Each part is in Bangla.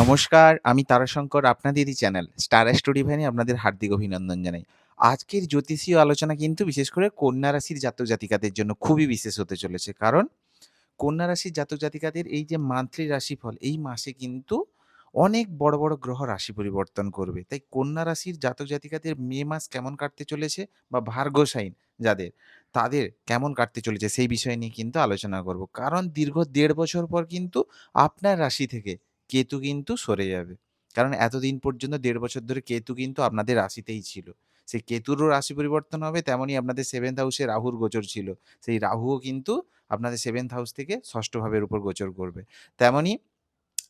নমস্কার, আমি তারাশঙ্কর আপনাদেরই চ্যানেল স্টার অ্যাস্ট্রো ডিভাইনে আপনাদের হার্দিক অভিনন্দন জানাই। আজকের জ্যোতিষীয় আলোচনা কিন্তু বিশেষ করে কন্যা রাশির জাতক জাতিকাদের জন্য খুবই বিশেষ হতে চলেছে। কারণ কন্যা রাশির জাতক জাতিকাদের এই যে মান্থলি রাশিফল এই মাসে কিন্তু অনেক বড়, বড় গ্রহ রাশি পরিবর্তন করবে। তাই কন্যা রাশির জাতক জাতিকাদের মে মাস কেমন কাটতে চলেছে বা ভার্গ সাইন যাদের তাদের কেমন কাটতে চলেছে সেই বিষয় নিয়ে কিন্তু আলোচনা করব। কারণ দীর্ঘ দেড় বছর পর কিন্তু আপনার রাশি থেকে কেতু কিন্তু সরে যাবে। কারণ এতদিন পর্যন্ত, দেড় বছর ধরে কেতু কিন্তু আপনাদের রাশিতেই ছিল। সেই কেতুরও রাশি পরিবর্তন হবে, তেমনই আপনাদের সেভেন্থ হাউসে রাহুর গোচর ছিল। সেই রাহুও কিন্তু আপনাদের সেভেন্থ হাউস থেকে ষষ্ঠভাবের উপর গোচর করবে। তেমনই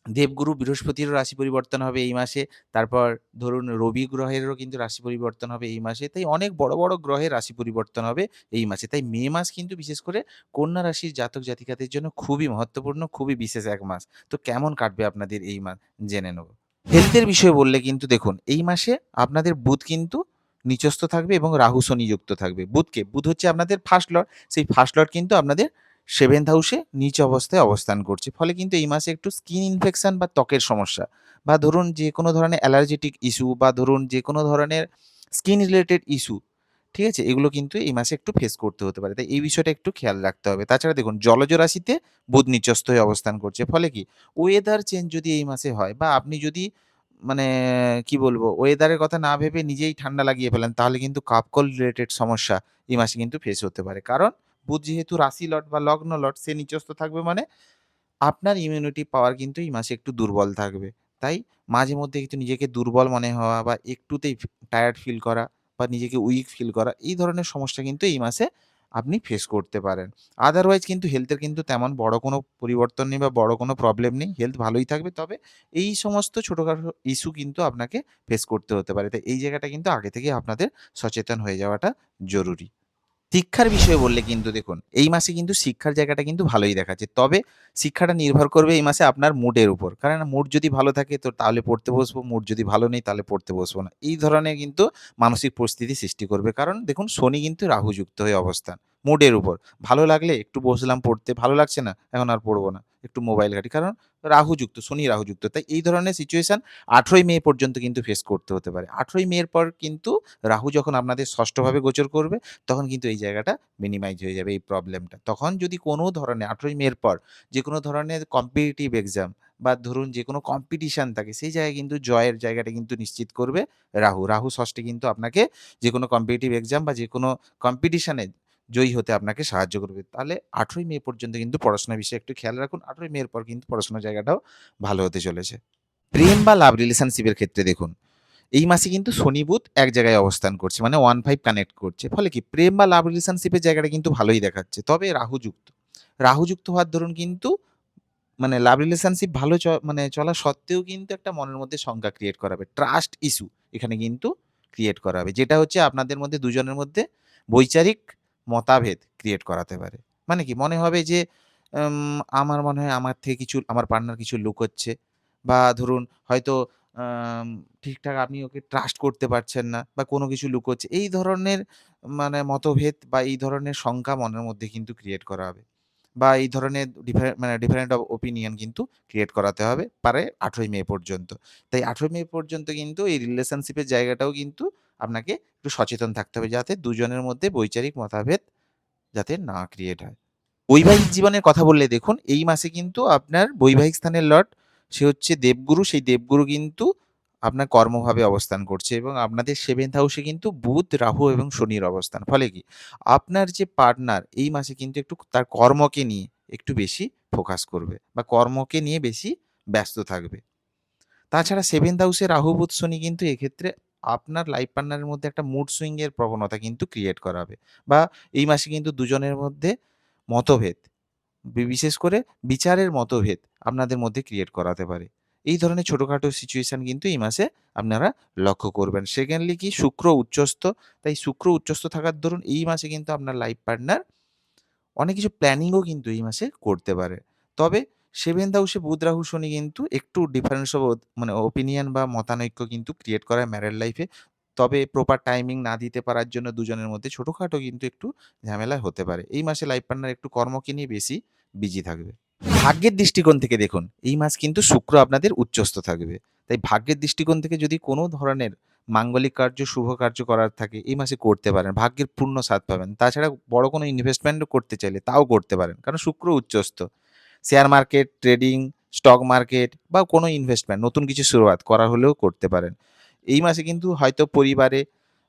দেবগুরু বৃহস্পতিরও রাশি পরিবর্তন হবে এই মাসে। তারপর ধরুন রবি গ্রহেরও কিন্তু রাশি পরিবর্তন হবে এই মাসে। তাই অনেক বড়, বড় গ্রহের রাশি পরিবর্তন হবে এই মাসে। তাই মে মাস কিন্তু বিশেষ করে কন্যা রাশির জাতক জাতিকাদের জন্য খুবই মহত্বপূর্ণ, খুবই বিশেষ এক মাস। তো কেমন কাটবে আপনাদের এই মাস জেনে নেব। হেলথের বিষয়ে বললে কিন্তু দেখুন এই মাসে আপনাদের বুধ কিন্তু নিচস্থ থাকবে এবং রাহু শনি যুক্ত থাকবে। বুধকে বুধ হচ্ছে আপনাদের ফার্স্ট লর্ড। সেই ফার্স্ট লর্ড কিন্তু আপনাদের 7th হাউসে নিচ অবস্থায় অবস্থান করছে। ফলে কিন্তু এই মাসে একটু স্কিন ইনফেকশন বা ত্বকের সমস্যা বা ধরুন যে কোনো ধরনের অ্যালার্জেটিক ইস্যু বা ধরুন যে কোনো ধরনের স্কিন রিলেটেড ইস্যু, ঠিক আছে? এগুলো কিন্তু এই মাসে একটু ফেস করতে হতে পারে। তাই এই বিষয়টা একটু খেয়াল রাখতে হবে। তাছাড়া দেখুন জলজ রাশিতে বুধ নিচস্থ হয়ে অবস্থান করছে। ফলে কি ওয়েদার চেঞ্জ যদি এই মাসে হয় বা আপনি যদি মানে কি বলব ওয়েদারের কথা না ভেবে নিজেই ঠান্ডা লাগিয়ে ফেলেন তাহলে কিন্তু কাপকল রিলেটেড সমস্যা এই মাসে কিন্তু ফেস হতে পারে। কারণ বুধ যেহেতু রাশি লট বা লগ্ন লট, সে নিচস্থ থাকবে মানে আপনার ইমিউনিটি পাওয়ার কিন্তু এই মাসে একটু দুর্বল থাকবে। তাই মাঝে মধ্যে একটু নিজেকে দুর্বল মনে হওয়া বা একটুতেই টায়ার্ড ফিল করা বা নিজেকে উইক ফিল করা, এই ধরনের সমস্যা কিন্তু এই মাসে আপনি ফেস করতে পারেন। আদারওয়াইজ কিন্তু হেলথের কিন্তু তেমন বড় কোনো পরিবর্তন নেই বা বড় কোনো প্রবলেম নেই। হেলথ ভালোই থাকবে। তবে এই সমস্ত ছোটোখাটো ইস্যু কিন্তু আপনাকে ফেস করতে হতে পারে। তাই এই জায়গাটা কিন্তু আগে থেকেই আপনাদের সচেতন হয়ে যাওয়াটা জরুরি। শিক্ষার বিষয়ে বললে কিন্তু দেখুন এই মাসে কিন্তু শিক্ষার জায়গাটা কিন্তু ভালোই দেখাচ্ছে। তবে শিক্ষাটা নির্ভর করবে এই মাসে আপনার মুডের উপর। কারণ মুড যদি ভালো থাকে তো তাহলে পড়তে বসবো, মুড যদি ভালো নেই তাহলে পড়তে বসবো না। এই ধরনের কিন্তু মানসিক পরিস্থিতি সৃষ্টি করবে। কারণ দেখুন শনি কিন্তু রাহুযুক্ত হয়ে অবস্থান। মুডের উপর। ভালো লাগলে একটু বসলাম পড়তে, ভালো লাগছে না এখন আর পড়ব না। একটু মোবাইল ঘাঁটি। কারণ রাহু যুক্ত, শনি রাহু যুক্ত। তাই এই ধরনের সিচুয়েশান আঠেরোই মে পর্যন্ত কিন্তু ফেস করতে হতে পারে। 18ই মের পর কিন্তু রাহু যখন আপনাদের ষষ্ঠভাবে গোচর করবে তখন কিন্তু এই জায়গাটা মিনিমাইজ হয়ে যাবে এই প্রবলেমটা। তখন যদি কোনো ধরনের 18ই মের পর যে কোনো ধরনের কম্পিটিটিভ এক্সাম বা ধরুন যে কোনো কম্পিটিশন থাকে সেই জায়গায় কিন্তু জয়ের জায়গাটা কিন্তু নিশ্চিত করবে রাহু। রাহু ষষ্ঠে কিন্তু আপনাকে যে কোনো কম্পিটিটিভ এক্সাম বা যে কোনো কম্পিটিশনে জয়ী হতে আপনাকে সাহায্য করবে। তাহলে 18ই মে পর্যন্ত কিন্তু পড়াশোনার বিষয়ে একটু খেয়াল রাখুন। 18ই মের পর কিন্তু পড়াশোনার জায়গাটাও ভালো হতে চলেছে। প্রেম বা লাভ রিলেশনশিপের ক্ষেত্রে দেখুন, এই মাসে কিন্তু শনি বুধ এক জায়গায় অবস্থান করছে। মানে 1-5 কানেক্ট করছে। ফলে কি প্রেম বা লাভ রিলেশনশিপের জায়গাটা কিন্তু ভালোই দেখাচ্ছে। তবে রাহু যুক্ত। রাহু যুক্ত হওয়ার ধরুন কিন্তু মানে লাভ রিলেশনশিপ ভালো মানে চলা সত্ত্বেও কিন্তু একটা মনের মধ্যে শঙ্কা ক্রিয়েট করাবে। ট্রাস্ট ইস্যু এখানে কিন্তু ক্রিয়েট করাবে। যেটা হচ্ছে আপনাদের মধ্যে দুজনের মধ্যে বৈচারিক মতাভেদ ক্রিয়েট করাতে পারে। মানে কি মনে হবে যে আমার মনে হয় আমার থেকে কিছু, আমার পার্টনার কিছু লুকোচ্ছে বা ধরুন হয়তো ঠিকঠাক আপনি ওকে ট্রাস্ট করতে পারছেন না বা কোনো কিছু লুকোচ্ছে। এই ধরনের মানে মতভেদ বা এই ধরনের শঙ্কা মনের মধ্যে কিন্তু ক্রিয়েট করা হবে। বা এই ধরনের ডিফারে মানে ডিফারেন্ট অফ ওপিনিয়ন কিন্তু ক্রিয়েট করাতে হবে পারে 18ই মে পর্যন্ত। তাই 18ই মে পর্যন্ত কিন্তু এই রিলেশনশিপের জায়গাটাও কিন্তু আপনাকে একটু সচেতন থাকতে হবে যাতে দুজনের মধ্যে বৈচারিক মতাভেদ যাতে না ক্রিয়েট হয়। বৈবাহিক জীবনের কথা বললে দেখুন এই মাসে কিন্তু আপনার বৈবাহিক স্থানের লর্ড সে হচ্ছে দেবগুরু। সেই দেবগুরু কিন্তু আপনার কর্মভাবে অবস্থান করছে এবং আপনাদের 7th হাউসে কিন্তু বুধ, রাহু এবং শনির অবস্থান। ফলে কি আপনার যে পার্টনার এই মাসে কিন্তু একটু তার কর্মকে নিয়ে একটু বেশি ফোকাস করবে বা কর্মকে নিয়ে বেশি ব্যস্ত থাকবে। তাছাড়া 7th হাউসে রাহু, বুধ, শনি কিন্তু এক্ষেত্রে আপনার লাইফ পার্টনারের মধ্যে একটা মুড সুইংয়ের প্রবণতা কিন্তু ক্রিয়েট করাবে। বা এই মাসে কিন্তু দুজনের মধ্যে মতভেদ বিশেষ করে বিচারের মতভেদ আপনাদের মধ্যে ক্রিয়েট করাতে পারে। এই ধরনের ছোটোখাটো সিচুয়েশন কিন্তু এই মাসে আপনারা লক্ষ্য করবেন। সেকেন্ডলি কি শুক্র উচ্চস্থ। তাই শুক্র উচ্চস্থ থাকার দরুন এই মাসে কিন্তু আপনার লাইফ পার্টনার অনেক কিছু প্ল্যানিংও কিন্তু এই মাসে করতে পারে। তবে 7th হাউসে বুধ, রাহু, শনি কিন্তু একটু ডিফারেন্স অফ মানে ওপিনিয়ন বা মতানৈক্য কিন্তু ক্রিয়েট করায় ম্যারেড লাইফে তবে প্রপার টাইমিং না দিতে পারার জন্য দুজনের মধ্যে ছোটোখাটো কিন্তু একটু ঝামেলা হতে পারে। এই মাসে লাইফ পার্টনার একটু কর্মকে নিয়ে বেশি বিজি থাকবে। ভাগ্যের দৃষ্টিকোণ থেকে দেখুন, এই মাস কিন্তু শুক্র আপনাদের উচ্চস্থ থাকবে। তাই ভাগ্যের দৃষ্টিকোণ থেকে যদি কোনো ধরনের মাঙ্গলিক কার্য, শুভ কার্য করার থাকে এই মাসে করতে পারেন। ভাগ্যের পূর্ণ স্বাদ পাবেন। তাছাড়া বড় কোনো ইনভেস্টমেন্টও করতে চাইলে তাও করতে পারেন। কারণ শুক্র উচ্চস্থ। Share market, trading, stock market বা কোনো ইনভেস্টমেন্ট নতুন কিছু শুরুয়াত করা হলেও করতে পারেন। এই মাসে কিন্তু হয়তো পরিবারে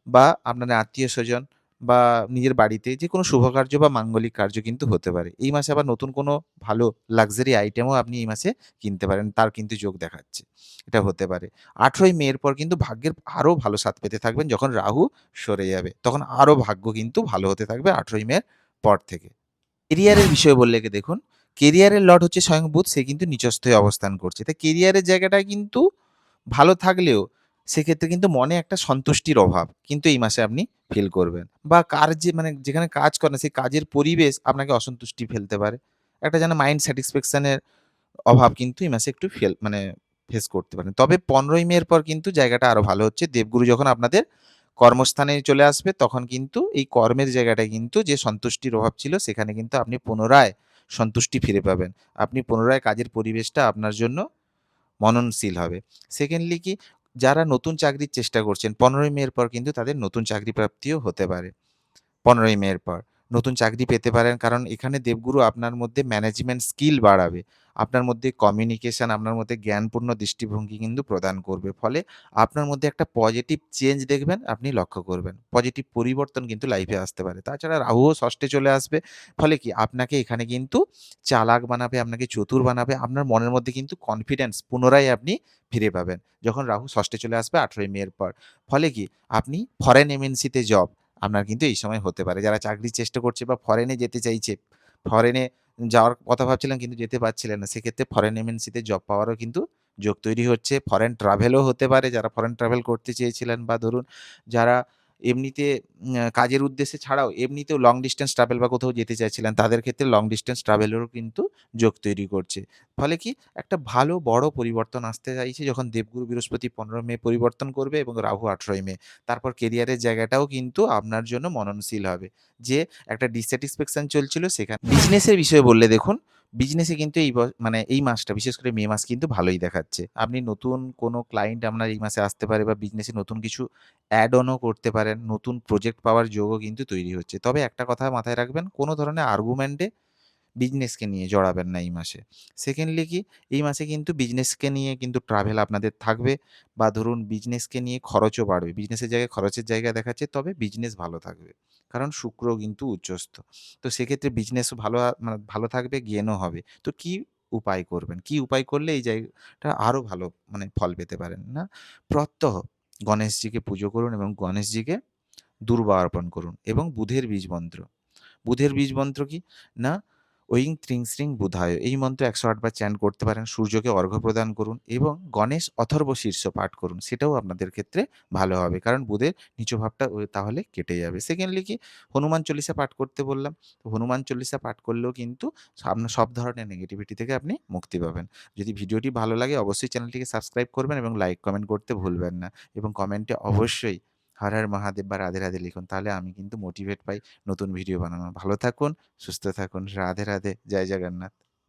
বা আপনাদের আত্মীয়স্বজন বা নিজের বাড়িতে যেকোনো শুভ কার্য বা মাঙ্গলিক কার্য কিন্তু হতে পারে। এই মাসে আবার নতুন কোনো ভালো লাক্সারি আইটেমও আপনি এই মাসে কিনতে পারেন। তার কিন্তু যোগ দেখাচ্ছে। এটা হতে পারে। ১৮ই মে এর পর কিন্তু ভাগ্যের আরও ভালো স্বাদ পেতে থাকবেন যখন রাহু সরে যাবে। তখন আরও ভাগ্য কিন্তু ভালো হতে থাকবে ১৮ই মের পর থেকে। কেরিয়ারের বিষয়ে বললে দেখুন, কেরিয়ারের লর্ড হচ্ছে স্বয়ং বুধ, সে কিন্তু নিচস্থ হয়ে অবস্থান করছে। তাই কেরিয়ারের জায়গাটা কিন্তু ভালো থাকলেও সেক্ষেত্রে কিন্তু মনে একটা সন্তুষ্টির অভাব কিন্তু এই মাসে আপনি ফিল করবেন। বা কার যে মানে যেখানে কাজ করেন, সেই কাজের পরিবেশ আপনাকে অসন্তুষ্টি ফেলতে পারে। একটা যেন মাইন্ড স্যাটিসফ্যাকশন এর অভাব কিন্তু এই মাসে একটু ফেল মানে ফেস করতে পারেন। তবে ১৫ই মে এর পর কিন্তু জায়গাটা আরও ভালো হচ্ছে। দেবগুরু যখন আপনাদের কর্মস্থানে চলে আসবে, তখন কিন্তু এই কর্মের জায়গাটায় কিন্তু যে সন্তুষ্টির অভাব ছিল, সেখানে কিন্তু আপনি পুনরায় সন্তুষ্টি ফিরে পাবেন। আপনি পুনরায় কাজের পরিবেশটা আপনার জন্য মননশীল হবে। সেকেন্ডলি কি, যারা নতুন চাকরির চেষ্টা করছেন, পনেরোই মেয়ের পর কিন্তু তাদের নতুন চাকরি প্রাপ্তিও হতে পারে। ১৫ই মে এর পর। নতুন চাকরি পেতে পারেন কারণ এখানে দেবগুরু আপনার মধ্যে ম্যানেজমেন্ট স্কিল বাড়াবে। আপনার মধ্যে কমিউনিকেশন, আপনার মধ্যে জ্ঞানপূর্ণ দৃষ্টিভঙ্গি কিন্তু প্রদান করবে। ফলে আপনার মধ্যে একটা পজিটিভ চেঞ্জ দেখবেন আপনি লক্ষ্য করবেন। পজিটিভ পরিবর্তন কিন্তু লাইফে আসতে পারে। তাছাড়া রাহুও ষষ্ঠে চলে আসবে। ফলে কি আপনাকে এখানে কিন্তু চালাক বানাবে, আপনাকে চতুর বানাবে। আপনার মনের মধ্যে কিন্তু কনফিডেন্স পুনরায় আপনি ফিরে পাবেন। যখন রাহু ষষ্ঠে চলে আসবে আঠেরোই মেয়ের পর। ফলে কি আপনি ফরেন এমএনসিতে জব আপনার কিন্তু এই সময় হতে পারে। যারা চাকরির চেষ্টা করছে বা ফরেনে যেতে চাইছে, ফরেনে যাওয়ার কথা ভাবছিলেন কিন্তু যেতে পারছিলেন না। সেক্ষেত্রে ফরেন এমএনসিতে জব পাওয়ারও কিন্তু যোগ তৈরি হচ্ছে। ফরেন ট্রাভেলও হতে পারে যারা ফরেন ট্রাভেল করতে চেয়েছিলেন বা ধরুন যারা এমনিতে কাজের উদ্দেশ্যে ছাড়াও এমনিতেও লং ডিসট্যান্স ট্রাভেল বা কোথাও যেতে চাইছিলেন তাদের ক্ষেত্রে লং ডিসট্যান্স ট্রাভেলেরও কিন্তু যোগ তৈরি করছে। ফলে কি একটা ভালো বড় পরিবর্তন আসতে চাইছে যখন দেবগুরু বৃহস্পতি ১৫ মে পরিবর্তন করবে এবং রাহু ১৮ই মে। তারপর কেরিয়ারের জায়গাটাও কিন্তু আপনার জন্য মননশীল হবে। যে একটা ডিস্স্যাটিসফ্যাকশন চলছিল সেখানে বিজনেসের বিষয়ে বললে দেখুন, বিজনেসে কিন্তু এই মানে এই মাসটা, বিশেষ করে মে মাস কিন্তু ভালোই দেখাচ্ছে। আপনি নতুন কোনো ক্লায়েন্ট আপনার এই মাসে আসতে পারে বা বিজনেসে নতুন কিছু অ্যাড অনও করতে পারেন। নতুন প্রজেক্ট পাওয়ার যোগও কিন্তু তৈরি হচ্ছে। তবে একটা কথা মাথায় রাখবেন, কোনো ধরনের আর্গুমেন্টে বিজনেসকে নিয়ে জড়াবেন না এই মাসে। সেকেন্ডলি কি এই মাসে কিন্তু বিজনেসকে নিয়ে কিন্তু ট্রাভেল আপনাদের থাকবে বা ধরুন বিজনেসকে নিয়ে খরচও বাড়বে। বিজনেসের জায়গায় খরচের জায়গা দেখাচ্ছে তবে বিজনেস ভালো থাকবে। কারণ শুক্র কিন্তু উচ্চস্থ। তো সেক্ষেত্রে বিজনেসও ভালো মানে ভালো থাকবে, গেনও হবে। তো কি উপায় করবেন? কি উপায় করলে এই জায়গাটা আরও ভালো মানে ফল পেতে পারেন না? প্রত্যহ গণেশজিকে পুজো করুন এবং গণেশজিকে দূর্বা অর্পণ করুন এবং বুধের বীজ মন্ত্র। বুধের বীজ মন্ত্র কি? না ঐং ত্রিং শ্রিং বুধায় এই মন্ত্র একশো আটবার চ্যান্ট করতে পারেন। সূর্যকে অর্ঘ্য প্রদান করুন এবং গণেশ অথর্ব শীর্ষ পাঠ করুন। সেটাও আপনাদের ক্ষেত্রে ভালো হবে। কারণ বুধের নিচু ভাবটা তাহলে কেটে যাবে। সেকেন্ডলি কি হনুমান চল্লিশা পাঠ করতে বললাম। তো হনুমান চল্লিশা পাঠ করলেও কিন্তু আপনার সব ধরনের নেগেটিভিটি থেকে আপনি মুক্তি পাবেন। যদি ভিডিওটি ভালো লাগে, অবশ্যই চ্যানেলটিকে সাবস্ক্রাইব করবেন এবং লাইক কমেন্ট করতে ভুলবেন না। এবং কমেন্টে অবশ্যই হর, হর মহাদেব বা রাধে, রাধে লিখুন। তাহলে আমি কিন্তু মোটিভেট পাই নতুন ভিডিও বানানো ভালো থাকুন, সুস্থ থাকুন। রাধে, রাধে। জয় জগন্নাথ।